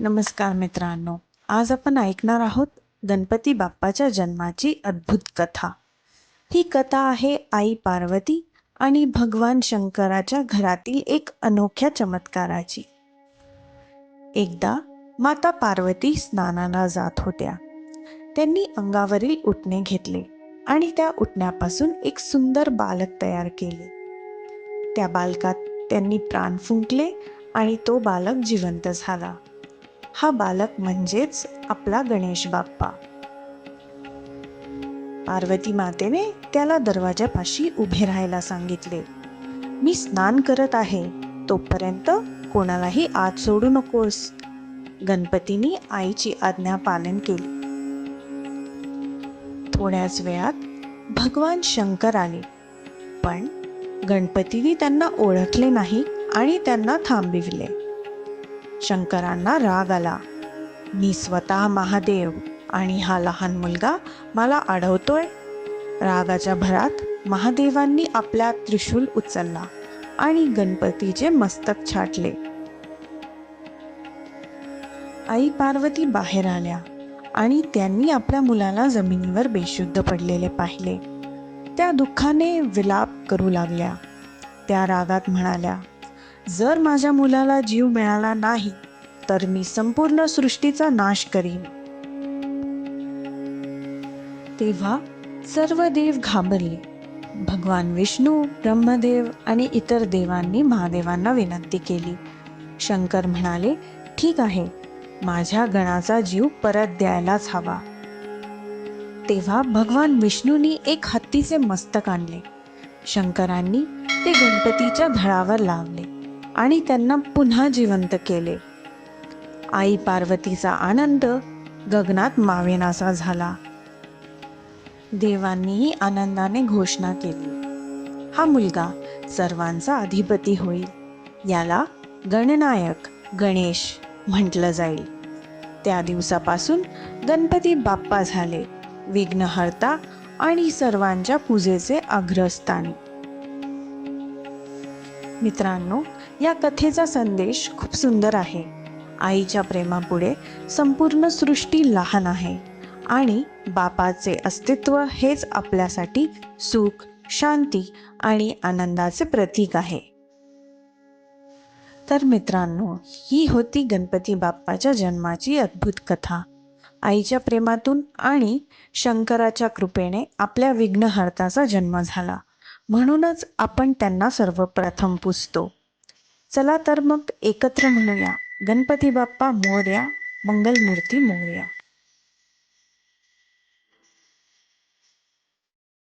नमस्कार मित्रांनो. आज आपण ऐकणार आहोत गणपती बाप्पाच्या जन्माची अद्भुत कथा. ही कथा आहे आई पार्वती आणि भगवान शंकराच्या घरातील एक अनोख्या चमत्काराची. एकदा माता पार्वती स्नानाला जात होत्या. त्यांनी अंगावरील उठणे घेतले आणि त्या उठण्यापासून एक सुंदर बालक तयार केले. त्या बालकात त्यांनी प्राण फुंकले आणि तो बालक जिवंत झाला. हा बालक म्हणजेच आपला गणेश बाप्पा. पार्वती मातेने त्याला दरवाजापाशी उभे राहायला सांगितले मी स्नान करत आहे तोपर्यंत कोणालाही आत सोडू नकोस गणपतीनी आईची आज्ञा पालन केली. थोड्याच वेळात भगवान शंकर आले पण गणपतीने त्यांना ओळखले नाही आणि त्यांना थांबिवले. शंकरांना राग आला. मी स्वतः महादेव आणि हा लहान मुलगा मला अडवतोय रागाच्या भरात महादेवांनी आपला त्रिशूल उचलला आणि गणपतीचे मस्तक छाटले. आई पार्वती बाहेर आल्या आणि त्यांनी आपल्या मुलाला जमिनीवर बेशुद्ध पडलेले पाहिले. त्या दुःखाने विलाप करू लागल्या. त्या रागात म्हणाल्या जर माझ्या मुलाला जीव मिळाला नाही तर मी संपूर्ण सृष्टीचा नाश करीन. तेव्हा सर्व देव घाबरले. भगवान विष्णू ब्रह्मदेव आणि इतर देवांनी महादेवांना विनंती केली. शंकर म्हणाले ठीक आहे माझ्या गणाचा जीव परत द्यायलाच हवा. तेव्हा भगवान विष्णूंनी एक हत्तीचे मस्तक आणले. शंकरांनी ते गणपतीच्या धडावर लावले. आणि त्यांना पुन्हा जिवंत केले. आई पार्वतीचा आनंद गगनात मावेनासा झाला. देवांनीही आनंदाने घोषणा केली. हा मुलगा सर्वांचा अधिपती होईल याला गणनायक गणेश म्हटलं जाईल. त्या दिवसापासून गणपती बाप्पा झाले विघ्नहर्ता आणि सर्वांच्या पूजेचे अग्रस्थानी. मित्रांनो या कथेचा संदेश खूप सुंदर आहे. आईच्या प्रेमापुढे संपूर्ण सृष्टी लहान आहे आणि बापाचे अस्तित्व हेच आपल्यासाठी सुख शांती आणि आनंदाचे प्रतीक आहे. तर मित्रांनो ही होती गणपती बाप्पाच्या जन्माची अद्भुत कथा. आईच्या प्रेमातून आणि शंकराच्या कृपेने आपल्या विघ्नहर्ताचा जन्म झाला. म्हणूनच आपण त्यांना सर्वप्रथम पुजतो चला तर मग एकत्र म्हणूया. गणपती बाप्पा मोर्या मंगलमूर्ती मोर्या.